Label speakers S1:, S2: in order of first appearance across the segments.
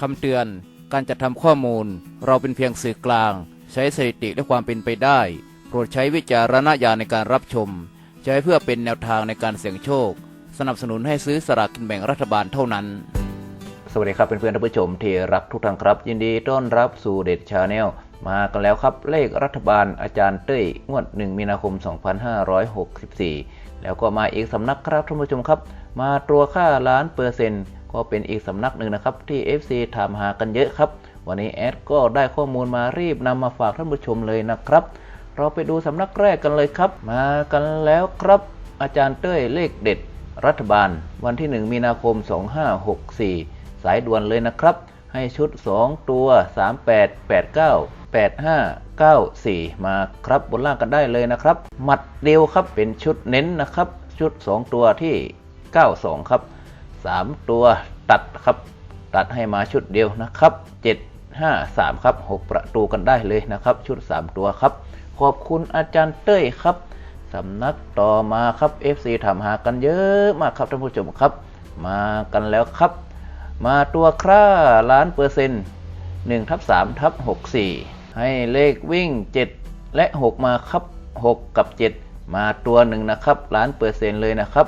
S1: คำเตือน การจัดทำข้อมูล เราเป็นเพียงสื่อกลาง ใช้สถิติและความเป็นไปได้ โปรดใช้วิจารณญาณในการรับชม ใช้เพื่อเป็นแนวทางในการเสี่ยงโชค สนับสนุนให้ซื้อสลากกินแบ่งรัฐบาลเท่านั้น สวัสดีครับเพื่อนๆท่านผู้ชมที่รักทุกท่านครับ ยินดีต้อนรับสู่เด็ดชาแนลมากันแล้วครับเลขรัฐบาลอาจารย์เต้ยงวด 1 มีนาคม 2564 แล้วก็มาอีกสำนักครับท่านผู้ชมครับ มาตัวค่าล้านเปอร์เซ็นต์ ก็เป็นอีกสำนักหนึ่งนะครับ ที่ FC ถามหากันเยอะครับ วันนี้แอดก็ได้ข้อมูลมารีบนำมาฝากท่านผู้ชมเลยนะครับ เราไปดูสำนักแรกกันเลยครับ มากันแล้วครับ อาจารย์เต้ยเลขเด็ด รัฐบาล วันที่ 1 มีนาคม 2564 สายด่วนเลยนะครับ ให้ชุด 2 ตัว 38 89 85 94 มาครับบนล่างกันได้เลยนะครับ หมัดเดียวครับเป็นชุดเน้นนะครับ ชุด 2 ตัวที่ 92 ครับ 3 ตัวตัดครับ ตัดให้มาชุดเดียวนะครับ 7 5 3 ครับ 6 ประตูกันได้เลยนะครับ ชุด 3 ตัวครับ ขอบคุณอาจารย์เต้ยครับสำนักต่อมาครับ FC ถามหากันเยอะมากครับท่านผู้ชมครับ มากันแล้วครับ มาตัวคร่าล้านเปอร์เซ็นต์1ทับ3ทับ64 ให้เลขวิ่ง 7 และ 6 มาครับ 6 กับ 7 มาตัวหนึ่งนะครับล้านเปอร์เซ็นต์เลยนะครับ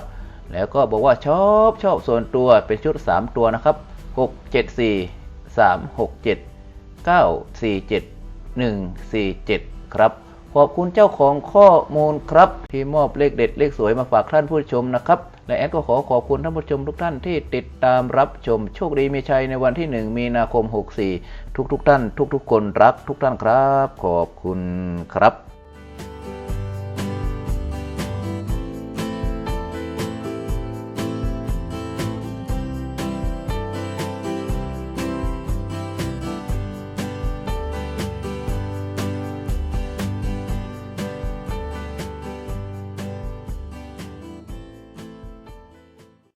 S1: แล้วก็บอกว่าชอบชอบส่วนตัวเป็นชุด 3 ตัวนะครับ 6 7 4 3 6 7 9 4 7 1 4 7 ครับ ขอบคุณเจ้าของข้อมูลครับ ที่มอบเลขเด็ดเลขสวยมาฝากท่านผู้ชมนะครับ และแอดก็ขอขอบคุณท่านผู้ชมทุกท่านที่ติดตามรับชมโชคดีมีชัยในวันที่ 1 มีนาคม 64 ทุกๆทท่าน ทุกๆ คนรักทุกท่านครับ ขอบคุณครับ